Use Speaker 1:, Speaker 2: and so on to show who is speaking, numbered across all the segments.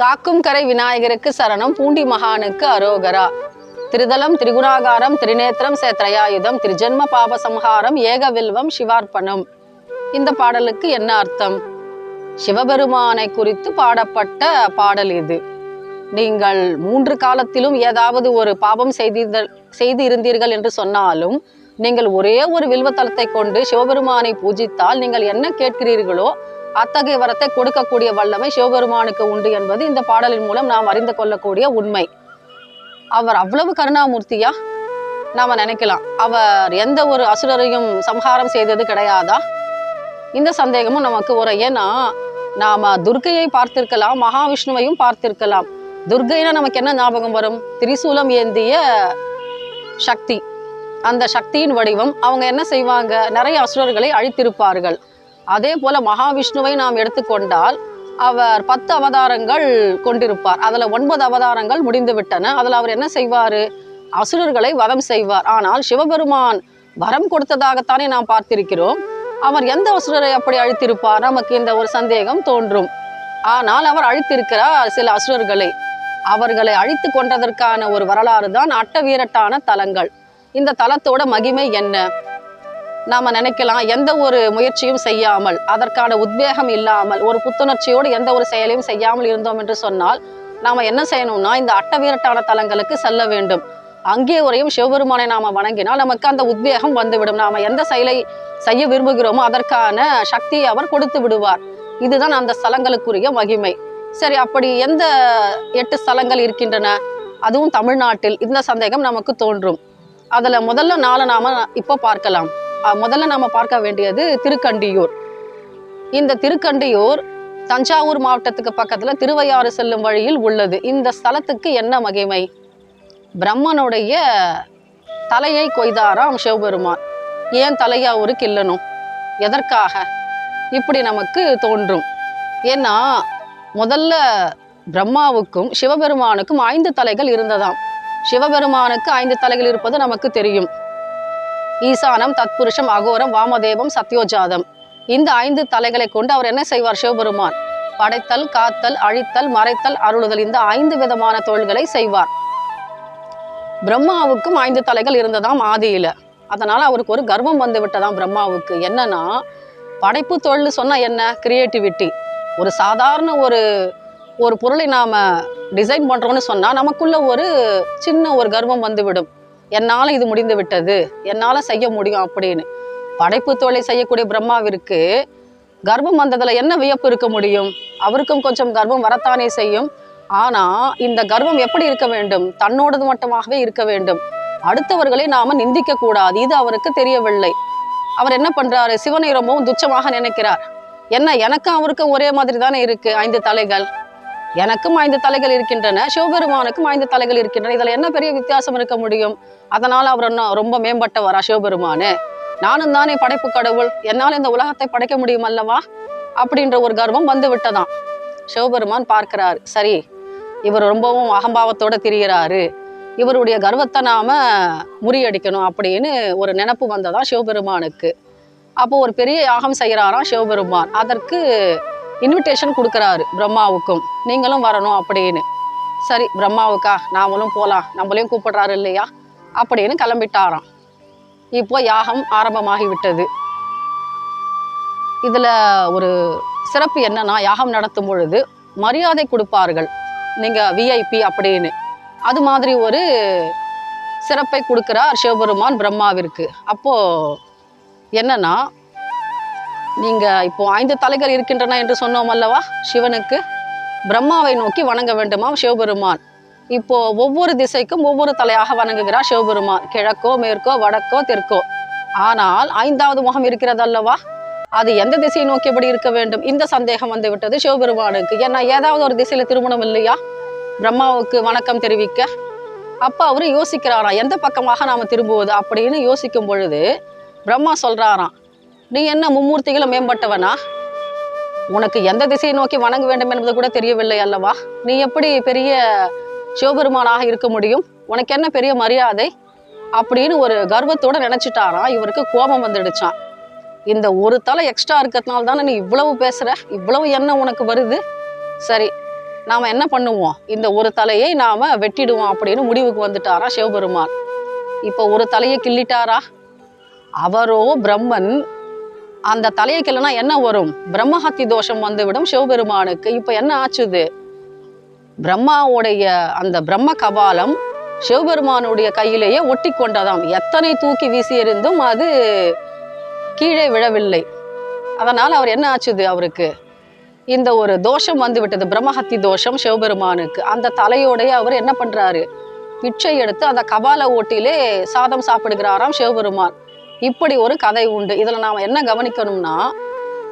Speaker 1: காக்கும் கரை விநாயகருக்கு சரணம் பூண்டி மகானுக்கு அரோகரா. திருதலம் திரிகுணாகாரம் திரிநேத்திரம் சேத்ரயாயுதம் திருஜென்ம பாப சம்ஹாரம் ஏகவில்வம் சிவார்ப்பணம். இந்த பாடலுக்கு என்ன அர்த்தம்? சிவபெருமானை குறித்து பாடப்பட்ட பாடல் இது. நீங்கள் மூன்று காலத்திலும் ஏதாவது ஒரு பாவம் செய்தீர்கள் செய்து இருந்தீர்கள் என்று சொன்னாலும் நீங்கள் ஒரே ஒரு வில்வத்தலத்தை கொண்டு சிவபெருமானை பூஜித்தால் நீங்கள் என்ன கேட்கிறீர்களோ அத்தகைய வரத்தை கொடுக்கக்கூடிய வல்லமை சிவபெருமானுக்கு உண்டு என்பது இந்த பாடலின் மூலம் நாம் அறிந்து கொள்ளக்கூடிய உண்மை. அவர் அவ்வளவு கருணாமூர்த்தியா? நாம நினைக்கலாம். அவர் எந்த ஒரு அசுரரையும் சம்ஹாரம் செய்தது கிடையாதா? இந்த சந்தேகமும் நமக்கு ஒரு ஏன்னா நாம துர்க்கையை பார்த்திருக்கலாம் மகாவிஷ்ணுவையும் பார்த்திருக்கலாம். துர்கைனா நமக்கு என்ன ஞாபகம் வரும்? திரிசூலம் ஏந்திய சக்தி. அந்த சக்தியின் வடிவம் அவங்க என்ன செய்வாங்க? நிறைய அசுரர்களை அழித்திருப்பார்கள். அதே போல மகாவிஷ்ணுவை நாம் எடுத்துக்கொண்டால் அவர் பத்து அவதாரங்கள் கொண்டிருப்பார். அதுல ஒன்பது அவதாரங்கள் முடிந்துவிட்டன அதில் அதுல அவர் என்ன செய்வார்? அசுரர்களை வதம் செய்வார். ஆனால் சிவபெருமான் வரம் கொடுத்ததாகத்தானே நாம் பார்த்திருக்கிறோம். அவர் எந்த அசுரரை அப்படி அழித்திருப்பார்? நமக்கு இந்த ஒரு சந்தேகம் தோன்றும். ஆனால் அவர் அழித்திருக்கிறார் சில அசுரர்களை. அவர்களை அழித்து கொண்டதற்கான ஒரு வரலாறு தான் அட்ட வீரட்டான தலங்கள். இந்த தலத்தோட மகிமை என்ன? நாம் நினைக்கலாம் எந்த ஒரு முயற்சியும் செய்யாமல் அதற்கான உத்வேகம் இல்லாமல் ஒரு புத்துணர்ச்சியோடு எந்த ஒரு செயலையும் செய்யாமல் இருந்தோம் என்று சொன்னால் நாம் என்ன செய்யணும்னா இந்த அட்டவீரட்டான தலங்களுக்கு செல்ல வேண்டும். அங்கே வரையும் சிவபெருமானை நாம் வணங்கினால் நமக்கு அந்த உத்வேகம் வந்துவிடும். நாம் எந்த செயலை செய்ய விரும்புகிறோமோ அதற்கான சக்தியை அவர் கொடுத்து விடுவார். இதுதான் அந்த ஸ்தலங்களுக்குரிய மகிமை. சரி அப்படி எந்த எட்டு ஸ்தலங்கள் இருக்கின்றன? அதுவும் தமிழ்நாட்டில். இந்த சந்தேகம் நமக்கு தோன்றும். அதில் முதல்ல நாலு நாம இப்போ பார்க்கலாம். முதல்ல நாம் பார்க்க வேண்டியது திருக்கண்டியூர். இந்த திருக்கண்டியூர் தஞ்சாவூர் மாவட்டத்துக்கு பக்கத்தில் திருவையாறு செல்லும் வழியில் உள்ளது. இந்த ஸ்தலத்துக்கு என்ன மகிமை? பிரம்மனுடைய தலையை கொய்தாராம் சிவபெருமான். ஏன் தலையா ஒரு கிள்ளணும்? எதற்காக? இப்படி நமக்கு தோன்றும். ஏன்னா முதல்ல பிரம்மாவுக்கும் சிவபெருமானுக்கும் ஐந்து தலைகள் இருந்ததாம். சிவபெருமானுக்கு ஐந்து தலைகள் இருப்பது நமக்கு தெரியும். ஈசானம் தத்புருஷம் அகோரம் வாமதேவம் சத்யோஜாதம். இந்த ஐந்து தலைகளை கொண்டு அவர் என்ன செய்வார்? சிவபெருமான். படைத்தல் காத்தல் அழித்தல் மறைத்தல் அருளுதல் இந்த ஐந்து விதமான தொழில்களை செய்வார். பிரம்மாவுக்கும் ஐந்து தலைகள் இருந்ததாம் ஆதியில. அதனால அவருக்கு ஒரு கர்வம் வந்து விட்டதாம் பிரம்மாவுக்கு. என்னன்னா படைப்பு தொழில் சொன்னா என்ன? கிரியேட்டிவிட்டி ஒரு சாதாரண ஒரு ஒரு பொருளை நாம் டிசைன் பண்ணுறோன்னு சொன்னால் நமக்குள்ள ஒரு சின்ன ஒரு கர்வம் வந்துவிடும் என்னால் இது முடிந்து விட்டது. என்னால் செய்ய முடியும் அப்படின்னு. படைப்பு தொழிலை செய்யக்கூடிய பிரம்மாவிற்கு கர்வம் வந்ததில் என்ன வியப்பு இருக்க முடியும்? அவருக்கும் கொஞ்சம் கர்வம் வரத்தானே செய்யும். ஆனால் இந்த கர்வம் எப்படி இருக்க வேண்டும்? தன்னோடது மட்டுமாகவே இருக்க வேண்டும். அடுத்தவர்களை நாம் நிந்திக்க கூடாது. இது அவருக்கு தெரியவில்லை. அவர் என்ன பண்ணுறாரு சிவனை ரொம்பவும் துச்சமாக நினைக்கிறார். என்ன எனக்கும் அவருக்கும் ஒரே மாதிரி தானே இருக்குது ஐந்து தலைகள். எனக்கும் ஐந்து தலைகள் இருக்கின்றன சிவபெருமானுக்கும் ஐந்து தலைகள் இருக்கின்றன. இதில் என்ன பெரிய வித்தியாசம் இருக்க முடியும்? அதனால் அவர் என்ன ரொம்ப மேம்பட்டவரா சிவபெருமானு? நானும் தானே படைப்பு கடவுள் என்னால் இந்த உலகத்தை படைக்க முடியும் அல்லவா? அப்படின்ற ஒரு கர்வம் வந்து விட்டதான் சிவபெருமான் பார்க்கிறார் சரி இவர் ரொம்பவும் அகம்பாவத்தோட திரிகிறாரு. இவருடைய கர்வத்தை நாம முறியடிக்கணும் அப்படின்னு ஒரு நினப்பு வந்ததா சிவபெருமானுக்கு. அப்போ ஒரு பெரிய யாகம் செய்கிறாராம் சிவபெருமான். அதற்கு இன்விடேஷன் கொடுக்குறாரு பிரம்மாவுக்கும். நீங்களும் வரணும் அப்படின்னு. சரி பிரம்மாவுக்கா நாமளும் போகலாம் நம்மளையும் கூப்பிடுறாரு இல்லையா? அப்படின்னு கிளம்பிட்டாராம். இப்போ யாகம் ஆரம்பமாகி விட்டது இதில் ஒரு சிறப்பு என்னன்னா யாகம் நடத்தும் பொழுது மரியாதை கொடுப்பார்கள். நீங்கள் விஐபி அப்படின்னு. அது மாதிரி ஒரு சிறப்பை கொடுக்குறார் சிவபெருமான் பிரம்மாவிற்கு. அப்போது என்னன்னா நீங்கள் இப்போ ஐந்து தலைகள் இருக்கின்றன என்று சொன்னோம் அல்லவா? சிவனுக்கு பிரம்மாவை நோக்கி வணங்க வேண்டுமா சிவபெருமான்? இப்போ ஒவ்வொரு திசைக்கும் ஒவ்வொரு தலையாக வணங்குகிறார் சிவபெருமான். கிழக்கோ மேற்கோ வடக்கோ தெற்கோ. ஆனால் ஐந்தாவது முகம் இருக்கிறது அல்லவா? அது எந்த திசையை நோக்கியபடி இருக்க வேண்டும்? இந்த சந்தேகம் வந்து விட்டது சிவபெருமானுக்கு. ஏன்னா ஏதாவது ஒரு திசையில திருமணம் இல்லையா? பிரம்மாவுக்கு வணக்கம் தெரிவிக்க. அப்போ அவரு யோசிக்கிறாராம் எந்த பக்கமாக நாம திரும்புவது? அப்படின்னு யோசிக்கும் பொழுது பிரம்மா சொல்றாராம் நீ என்ன மும்மூர்த்திகளை மேம்பட்டவனா? உனக்கு எந்த திசையை நோக்கி வணங்க வேண்டும் என்பது கூட தெரியவில்லை அல்லவா? நீ எப்படி பெரிய சிவபெருமானாக இருக்க முடியும்? உனக்கு என்ன பெரிய மரியாதை? அப்படின்னு ஒரு கர்வத்தோட நினச்சிட்டாரா இவருக்கு கோபம் வந்துடுச்சான் இந்த ஒரு தலை எக்ஸ்ட்ரா இருக்கிறதுனால தானே நீ இவ்வளவு பேசுற? இவ்வளவு என்ன உனக்கு வருது? சரி நாம் என்ன பண்ணுவோம்? இந்த ஒரு தலையை நாம் வெட்டிடுவோம் அப்படின்னு முடிவுக்கு வந்துட்டாரா சிவபெருமான். இப்போ ஒரு தலையை கிள்ளிட்டாரா? அவரோ பிரம்மன் அந்த தலையை கிள்ளனா என்ன வரும்? பிரம்மஹத்தி தோஷம் வந்துவிடும் சிவபெருமானுக்கு. இப்போ என்ன ஆச்சுது? பிரம்மாவுடைய அந்த பிரம்ம கபாலம் சிவபெருமானுடைய கையிலேயே ஒட்டி கொண்டதாம். எத்தனை தூக்கி வீசி எறிந்தும் அது கீழே விழவில்லை. அதனால் அவர் என்ன ஆச்சுது அவருக்கு? இந்த ஒரு தோஷம் வந்து விட்டது பிரம்மஹத்தி தோஷம் சிவபெருமானுக்கு. அந்த தலையோடைய அவர் என்ன பண்ணுறாரு பிச்சை எடுத்து அந்த கபால ஓட்டிலே சாதம் சாப்பிடுகிறாராம் சிவபெருமான். இப்படி ஒரு கதை உண்டு. இதில் நாம் என்ன கவனிக்கணும்னா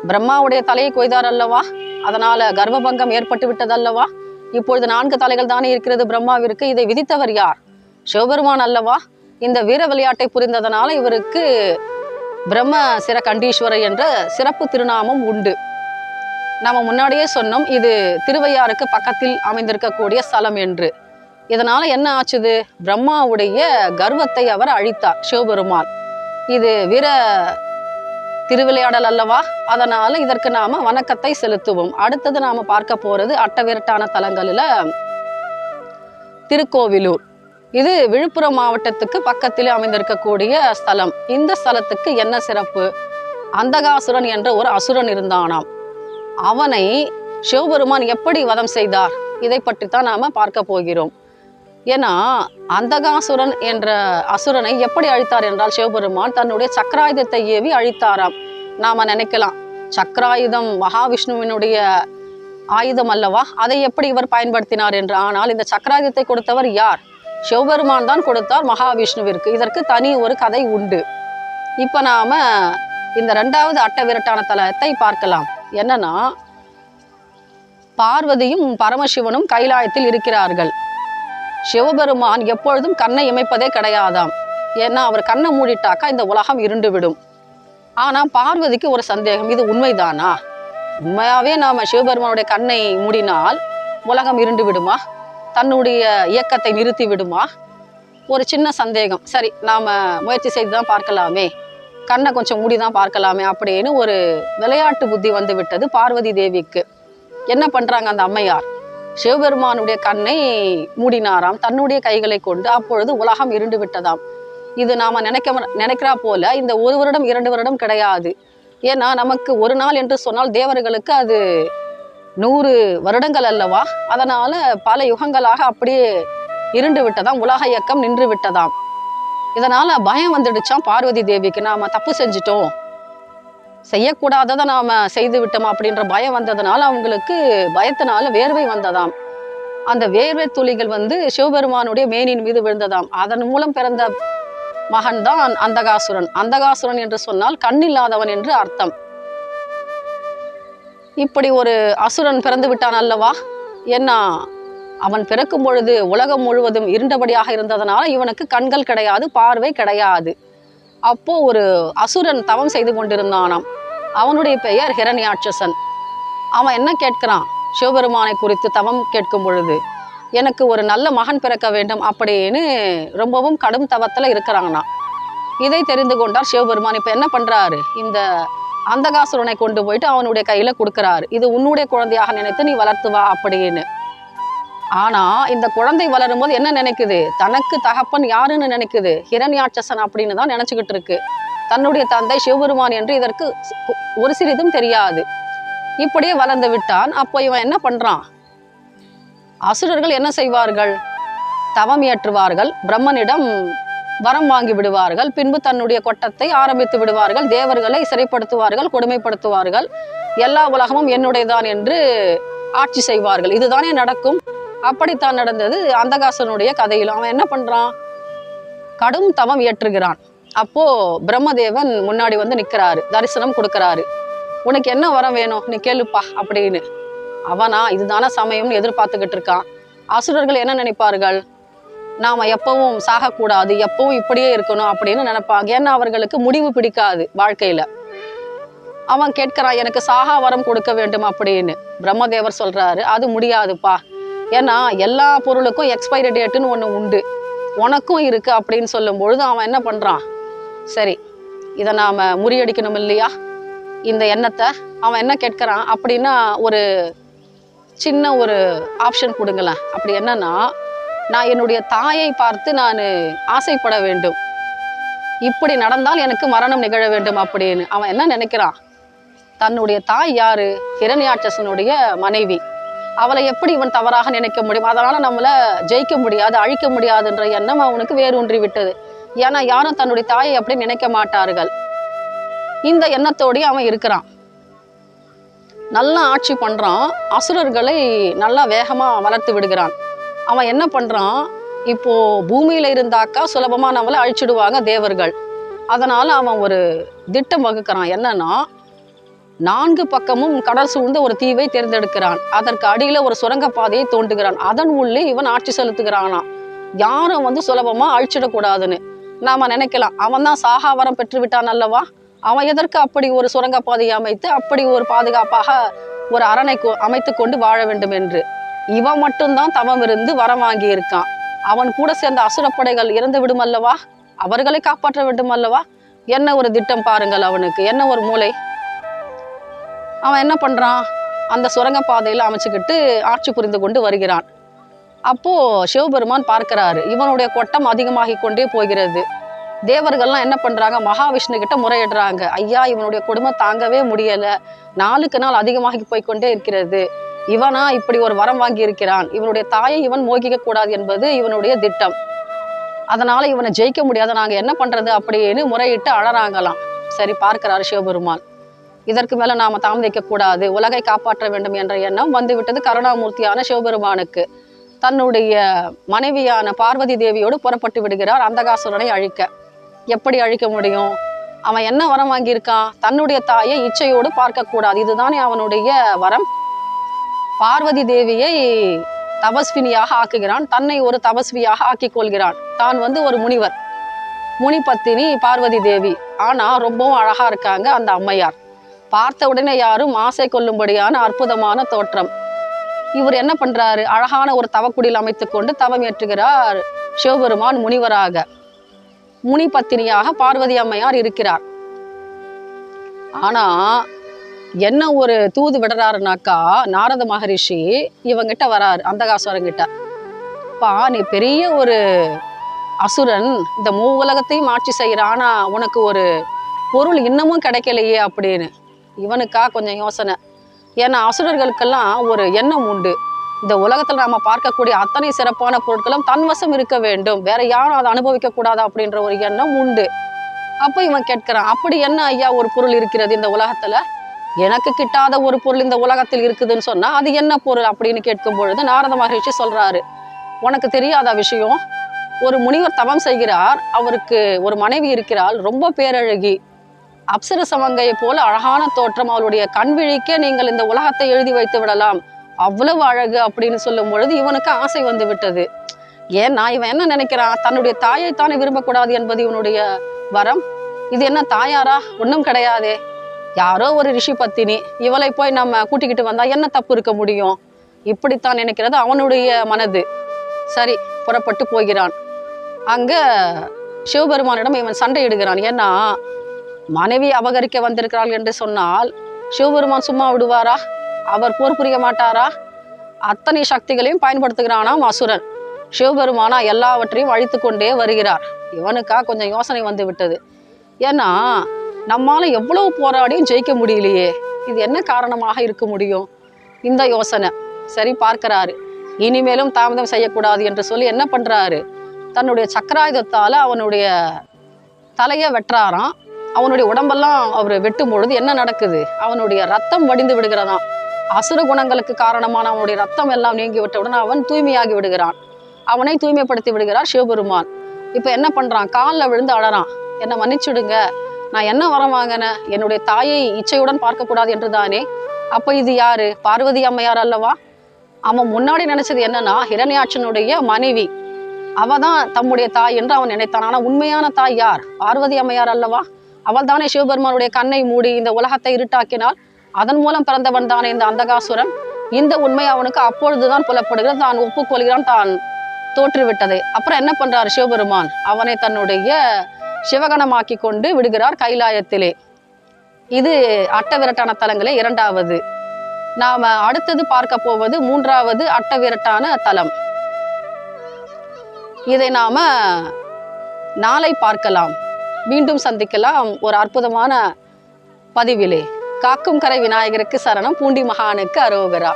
Speaker 1: பிரம்மாவுடைய தலையை கொய்தார் அல்லவா? அதனால கர்ப்பபங்கம் ஏற்பட்டு விட்டதல்லவா இப்பொழுது நான்கு தலைகள் தானே இருக்கிறது பிரம்மாவிற்கு. இதை விதித்தவர் யார்? சிவபெருமான் அல்லவா? இந்த வீர விளையாட்டை புரிந்ததனால இவருக்கு பிரம்ம சிர கண்டீஸ்வரர் என்ற சிறப்பு திருநாமம் உண்டு. நாம முன்னாடியே சொன்னோம் இது திருவையாருக்கு பக்கத்தில் அமைந்திருக்கக்கூடிய ஸ்தலம் என்று. இதனால என்ன ஆச்சுது? பிரம்மாவுடைய கர்வத்தை அவர் அழித்தார் சிவபெருமான். இது வீர திருவிளையாடல் அல்லவா? அதனால் இதற்கு நாம் வணக்கத்தை செலுத்துவோம். அடுத்தது நாம் பார்க்க போகிறது அட்டவிரட்டான தலங்களில் திருக்கோவிலூர். இது விழுப்புரம் மாவட்டத்துக்கு பக்கத்திலே அமைந்திருக்கக்கூடிய ஸ்தலம். இந்த ஸ்தலத்துக்கு என்ன சிறப்பு? அந்தகாசுரன் என்ற ஒரு அசுரன் இருந்தானாம். அவனை சிவபெருமான் எப்படி வதம் செய்தார்? இதை பற்றி தான் நாம் பார்க்க போகிறோம். ஏன்னா அந்தகாசுரன் என்ற அசுரனை எப்படி அழித்தார் என்றால் சிவபெருமான் தன்னுடைய சக்கராயுதத்தை ஏவி அழித்தாராம். நாம நினைக்கலாம் சக்கராயுதம் மகாவிஷ்ணுவினுடைய ஆயுதம் அல்லவா? அதை எப்படி இவர் பயன்படுத்தினார் என்று. ஆனால் இந்த சக்கராயுதத்தை கொடுத்தவர் யார்? சிவபெருமான் தான் கொடுத்தார் மகாவிஷ்ணுவிற்கு. இதற்கு தனி ஒரு கதை உண்டு. இப்போ நாம இந்த ரெண்டாவது அட்டவிரட்டான தலத்தை பார்க்கலாம். என்னன்னா பார்வதியும் பரமசிவனும் கைலாயத்தில் இருக்கிறார்கள். சிவபெருமான் எப்பொழுதும் கண்ணை இமைப்பதே கிடையாதாம். ஏன்னா அவர் கண்ணை மூடிட்டாக்கா இந்த உலகம் இருண்டு விடும் ஆனால் பார்வதிக்கு ஒரு சந்தேகம் இது உண்மைதானா? உண்மையாகவே நாம் சிவபெருமானுடைய கண்ணை மூடினால் உலகம் இருண்டு விடுமா தன்னுடைய இயக்கத்தை நிறுத்தி விடுமா ஒரு சின்ன சந்தேகம். சரி நாம் முயற்சி செய்து தான் பார்க்கலாமே. கண்ணை கொஞ்சம் மூடி தான் பார்க்கலாமே அப்படின்னு ஒரு விளையாட்டு புத்தி வந்து விட்டது பார்வதி தேவிக்கு. என்ன பண்ணுறாங்க அந்த அம்மையார்? சிவபெருமானுடைய கண்ணை மூடினாராம். தன்னுடைய கைகளை கொண்டு அப்பொழுது உலகம் இருண்டு விட்டதாம். இது நாம நினைக்க நினைக்கிறா போல இந்த ஒரு வருடம் இரண்டு வருடம் கிடையாது. ஏன்னா நமக்கு ஒரு நாள் என்று சொன்னால் தேவர்களுக்கு அது நூறு வருடங்கள் அல்லவா? அதனால பல யுகங்களாக அப்படியே இருண்டு விட்டதாம். உலக இயக்கம் நின்று விட்டதாம். இதனால பயம் வந்துடுச்சாம் பார்வதி தேவிக்கு. நாம தப்பு செஞ்சிட்டோம். செய்யக்கூடாததை நாம் செய்து விட்டோம் அப்படின்ற பயம் வந்ததுனால அவங்களுக்கு பயத்தினால வேர்வை வந்ததாம். அந்த வேர்வை துளிகள் வந்து சிவபெருமானுடைய மேனின் மீது விழுந்ததாம். அதன் மூலம் பிறந்த மகன் தான் அந்தகாசுரன். அந்தகாசுரன் என்று சொன்னால் கண்ணில்லாதவன் என்று அர்த்தம். இப்படி ஒரு அசுரன் பிறந்து விட்டான் அல்லவா? என்ன? அவன் பிறக்கும் பொழுது உலகம் முழுவதும் இருண்டபடியாக இருந்ததனால இவனுக்கு கண்கள் கிடையாது பார்வை கிடையாது. அப்போ ஒரு அசுரன் தவம் செய்து கொண்டிருந்தானாம். அவனுடைய பெயர் ஹிரண்யாட்சசன். அவன் என்ன கேட்கிறான்? சிவபெருமானை குறித்து தவம் கேட்கும் பொழுது எனக்கு ஒரு நல்ல மகன் பிறக்க வேண்டும் அப்படின்னு ரொம்பவும் கடும் தவத்தில் இருக்கிறாங்கண்ணா இதை தெரிந்து கொண்டார் சிவபெருமான். இப்போ என்ன பண்ணுறாரு இந்த அந்தகாசுரனை கொண்டு போயிட்டு அவனுடைய கையில் கொடுக்குறாரு. இது உன்னுடைய குழந்தையாக நினைத்து நீ வளர்த்து வா அப்படின்னு. ஆனா இந்த குழந்தை வளரும் போது என்ன நினைக்குது? தனக்கு தகப்பன் யாருன்னு நினைக்குது? ஹிரண்யாட்சசன் அப்படின்னு தான் நினைச்சுக்கிட்டு இருக்கு. தன்னுடைய தந்தை சிவபெருமான் என்று இதற்கு ஒரு சிறிதும் தெரியாது. இப்படியே வளர்ந்து விட்டான். அப்போ இவன் என்ன பண்றான்? அசுரர்கள் என்ன செய்வார்கள்? தவம் இயற்றுவார்கள் பிரம்மனிடம் வரம் வாங்கி விடுவார்கள். பின்பு தன்னுடைய கொட்டத்தை ஆரம்பித்து விடுவார்கள். தேவர்களை சிறைப்படுத்துவார்கள் கொடுமைப்படுத்துவார்கள். எல்லா உலகமும் என்னுடையதான் என்று ஆட்சி செய்வார்கள். இதுதானே நடக்கும். அப்படித்தான் நடந்தது. அந்தகாசனுடைய கதையிலும் அவன் என்ன பண்ணுறான் கடும் தவம் இயற்றுகிறான். அப்போது பிரம்மதேவன் முன்னாடி வந்து நிற்கிறாரு தரிசனம் கொடுக்குறாரு. உனக்கு என்ன வரம் வேணும்? நீ கேளுப்பா அப்படின்னு. அவனா இதுதானே சமயம்னு எதிர்பார்த்துக்கிட்டு இருக்கான். அசுரர்கள் என்ன நினைப்பார்கள்? நாம் எப்பவும் சாகக்கூடாது எப்பவும் இப்படியே இருக்கணும் அப்படின்னு நினைப்பாங்க. ஏன்னா அவர்களுக்கு முடிவு பிடிக்காது வாழ்க்கையில். அவன் கேட்கிறான் எனக்கு சாகா வரம் கொடுக்க வேண்டும் அப்படின்னு. பிரம்மதேவர் சொல்கிறாரு அது முடியாதுப்பா. ஏன்னா எல்லா பொருளுக்கும் எக்ஸ்பைரி டேட்டுன்னு ஒன்று உண்டு. உனக்கும் இருக்குது அப்படின்னு சொல்லும் பொழுது அவன் என்ன பண்ணுறான் சரி இதை நாம் முறியடிக்கணும் இல்லையா? இந்த எண்ணத்தை அவன் என்ன கேட்குறான் அப்படின்னா ஒரு சின்ன ஒரு ஆப்ஷன் கொடுங்களேன். அப்படி என்னன்னா நான் என்னுடைய தாயை பார்த்து நான் ஆசைப்பட வேண்டும். இப்படி நடந்தால் எனக்கு மரணம் நிகழ வேண்டும் அப்படின்னு. அவன் என்ன நினைக்கிறான்? தன்னுடைய தாய் யாரு? ஹிரண்யாட்சசனுடைய மனைவி. அவளை எப்படி இவன் தவறாக நினைக்க முடியும்? அதனால் நம்மளை ஜெயிக்க முடியாது அழிக்க முடியாதுன்ற எண்ணம் அவனுக்கு வேரூன்றி விட்டது ஏன்னா யாரும் தன்னுடைய தாயை அப்படி நினைக்க மாட்டார்கள். இந்த எண்ணத்தோடய அவன் இருக்கிறான். நல்லா ஆட்சி பண்ணுறான் அசுரர்களை நல்லா வேகமாக வளர்த்து விடுகிறான். அவன் என்ன பண்ணுறான் இப்போது பூமியில் இருந்தாக்கா சுலபமாக நம்மளை அழிச்சிடுவாங்க தேவர்கள். அதனால் அவன் ஒரு திட்டம் வகுக்கிறான். என்னன்னா நான்கு பக்கமும் கடல் சூழ்ந்த ஒரு தீவை தேர்ந்தெடுக்கிறான். அதற்கு அடியில ஒரு சுரங்கப்பாதையை தோண்டுகிறான். அதன் உள்ளே இவன் ஆட்சி செலுத்துகிறானாம். யாரும் வந்து சுலபமா அழிச்சிடக்கூடாதுன்னு. நாம நினைக்கலாம் அவன் தான் சாகாவரம் பெற்று விட்டான் அல்லவா? அவன் எதற்கு அப்படி ஒரு சுரங்கப்பாதையை அமைத்து அப்படி ஒரு பாதுகாப்பாக ஒரு அரணை அமைத்து கொண்டு வாழ வேண்டும் என்று? இவன் மட்டும்தான் தவம் இருந்து வரம் வாங்கி இருக்கான் அவன் கூட சேர்ந்த அசுரப்படைகள் இறந்து விடும் அல்லவா? அவர்களை காப்பாற்ற வேண்டும் அல்லவா? என்ன ஒரு திட்டம் பாருங்கள் அவனுக்கு. என்ன ஒரு மூளை? அவன் என்ன பண்ணுறான் அந்த சுரங்கப்பாதையில அமைச்சுக்கிட்டு ஆட்சி புரிந்து கொண்டு வருகிறான். அப்போது சிவபெருமான் பார்க்கிறாரு இவனுடைய கொட்டம் அதிகமாகி கொண்டே போகிறது. தேவர்கள்லாம் என்ன பண்ணுறாங்க மகாவிஷ்ணு கிட்ட முறையிடுறாங்க. ஐயா இவனுடைய குடும்பம் தாங்கவே முடியலை. நாளுக்கு நாள் அதிகமாகி போய்க்கொண்டே இருக்கிறது. இவனா இப்படி ஒரு வரம் வாங்கி இருக்கிறான் இவனுடைய தாயை இவன் மோகிக்க கூடாது என்பது இவனுடைய திட்டம். அதனால இவனை ஜெயிக்க முடியாது நாங்கள் என்ன பண்றது? அப்படின்னு முறையிட்டு அழறாங்களாம். சரி பார்க்கிறாரு சிவபெருமான். இதற்கு மேல நாம தாமதிக்க கூடாது. உலகை காப்பாற்ற வேண்டும் என்ற எண்ணம் வந்துவிட்டது கருணாமூர்த்தியான சிவபெருமானுக்கு. தன்னுடைய மனைவியான பார்வதி தேவியோடு புறப்பட்டு விடுகிறார் அந்தகாசுரனை அழிக்க. எப்படி அழிக்க முடியும்? அவன் என்ன வரம் வாங்கியிருக்கான்? தன்னுடைய தாயை இச்சையோடு பார்க்க கூடாது. இதுதானே அவனுடைய வரம். பார்வதி தேவியை தபஸ்வினியாக ஆக்குகிறான். தன்னை ஒரு தபஸ்வியாக ஆக்கிக் கொள்கிறான். தான் வந்து ஒரு முனிவர். முனிபத்தினி பார்வதி தேவி. ஆனா ரொம்பவும் அழகா இருக்காங்க அந்த அம்மையார். பார்த்த உடனே யாரும் ஆசை கொள்ளும்படியான அற்புதமான தோற்றம். இவர் என்ன பண்றாரு? அழகான ஒரு தவக்குடியில் அமைத்துக் கொண்டு தவம் ஏற்றுகிறார் சிவபெருமான் முனிவராக. முனி பத்தினியாக பார்வதி அம்மையார் இருக்கிறார். ஆனா என்ன ஒரு தூது விடுறாருனாக்கா நாரத மகரிஷி இவங்கிட்ட வராரு அந்தகாசுவரங்கிட்ட. பா நீ பெரிய ஒரு அசுரன் இந்த மூ உலகத்தையும் ஆட்சி செய்கிற ஆனால் உனக்கு ஒரு பொருள் இன்னமும் கிடைக்கலையே அப்படின்னு. இவனுக்கா கொஞ்சம் யோசனை. ஏன்னா அசுரர்களுக்கெல்லாம் ஒரு எண்ணம் உண்டு. இந்த உலகத்தில் நாம் பார்க்கக்கூடிய அத்தனை சிறப்பான பொருட்களும் தன்வசம் இருக்க வேண்டும். வேற யாரும் அதை அனுபவிக்க கூடாது அப்படின்ற ஒரு எண்ணம் உண்டு. அப்போ இவன் கேட்கிறான் அப்படி என்ன ஐயா ஒரு பொருள் இருக்கிறது இந்த உலகத்தில்? எனக்கு கிட்டாத ஒரு பொருள் இந்த உலகத்தில் இருக்குதுன்னு சொன்னால் அது என்ன பொருள்? அப்படின்னு கேட்கும் பொழுது நாரத மகிழ்ச்சி சொல்கிறாரு உனக்கு தெரியாத விஷயம்? ஒரு முனிவர் தவம் செய்கிறார் அவருக்கு ஒரு மனைவி இருக்கிறாள் ரொம்ப பேரழகி. அப்சர சமங்கையை போல அழகான தோற்றம் அவளுடைய கண்விழிக்கே நீங்கள் இந்த உலகத்தை எழுதி வைத்து விடலாம். அவ்வளவு அழகு அப்படின்னு சொல்லும் பொழுது இவனுக்கு ஆசை வந்து விட்டது. ஏன்னா இவன் என்ன நினைக்கிறான்? தன்னுடைய தாயை தானே விரும்பக்கூடாது என்பது இவனுடைய வரம்? இது என்ன தாயாரா? ஒன்றும் கிடையாதே. யாரோ ஒரு ரிஷி பத்தினி இவளை போய் நம்ம கூட்டிக்கிட்டு வந்தா என்ன தப்பு இருக்க முடியும்? இப்படித்தான் நினைக்கிறது அவனுடைய மனது. சரி புறப்பட்டு போகிறான். அங்க சிவபெருமானிடம் இவன் சண்டையிடுகிறான். ஏன்னா மனைவி அபகரிக்க வந்திருக்கிறாள் என்று சொன்னால் சிவபெருமான் சும்மா விடுவாரா? அவர் போர் புரிய மாட்டாரா? அத்தனை சக்திகளையும் பயன்படுத்துகிறானாம் அசுரன். சிவபெருமானா எல்லாவற்றையும் அழித்து கொண்டே வருகிறார். இவனுக்கா கொஞ்சம் யோசனை வந்து விட்டது. ஏன்னா நம்மால் எவ்வளவு போராடியும் ஜெயிக்க முடியலையே. இது என்ன காரணமாக இருக்க முடியும்? இந்த யோசனை. சரி பார்க்கிறாரு. இனிமேலும் தாமதம் செய்யக்கூடாது என்று சொல்லி என்ன பண்ணுறாரு தன்னுடைய சக்கராயுதத்தால் அவனுடைய தலையை வெட்டுறாராம். அவனுடைய உடம்பெல்லாம் அவர் வெட்டும் பொழுது என்ன நடக்குது? அவனுடைய ரத்தம் வடிந்து விடுகிறதாம். அசுர குணங்களுக்கு காரணமான அவனுடைய ரத்தம் எல்லாம் நீங்கி விட்டவுடன் அவன் தூய்மையாகி விடுகிறான். அவனை தூய்மைப்படுத்தி விடுகிறார் சிவபெருமான். இப்போ என்ன பண்ணுறான் காலில் விழுந்து அழறான். என்னை மன்னிச்சுடுங்க. நான் என்ன வரம் வாங்கினேன்? என்னுடைய தாயை இச்சையுடன் பார்க்கக்கூடாது என்று தானே அப்போ இது யாரு? பார்வதி அம்மையார் அல்லவா? அவன் முன்னாடி நினைச்சது என்னன்னா ஹிரண்யாட்சனுடைய மனைவி. அவ தான் தம்முடைய தாய் என்று அவன் நினைத்தான். ஆனால் உண்மையான தாய் யார்? பார்வதி அம்மையார் அல்லவா? அவள் தானே சிவபெருமானுடைய கண்ணை மூடி இந்த உலகத்தை இருட்டாக்கினால்? அதன் மூலம் பிறந்தவன் தானே இந்த அந்தகாசுரன்? இந்த உண்மை அவனுக்கு அப்பொழுதுதான் புலப்படுகிறது. தான் ஒப்புக்கொள்கிறான் தான் தோற்றுவிட்டதை. அப்புறம் என்ன பண்றார் சிவபெருமான்? அவனை தன்னுடைய சிவகணமாக்கி கொண்டு விடுகிறார் கைலாயத்திலே. இது அட்டவிரட்டான தலங்களே. இரண்டாவது நாம் அடுத்தது பார்க்க போவது மூன்றாவது அட்டவிரட்டான தலம். இதை நாம நாளை பார்க்கலாம். மீண்டும் சந்திக்கலாம். ஒரு அற்புதமான பதிவிலே. காக்கும் கரை விநாயகருக்கு சரணம். பூண்டி மகானுக்கு அரோகரா.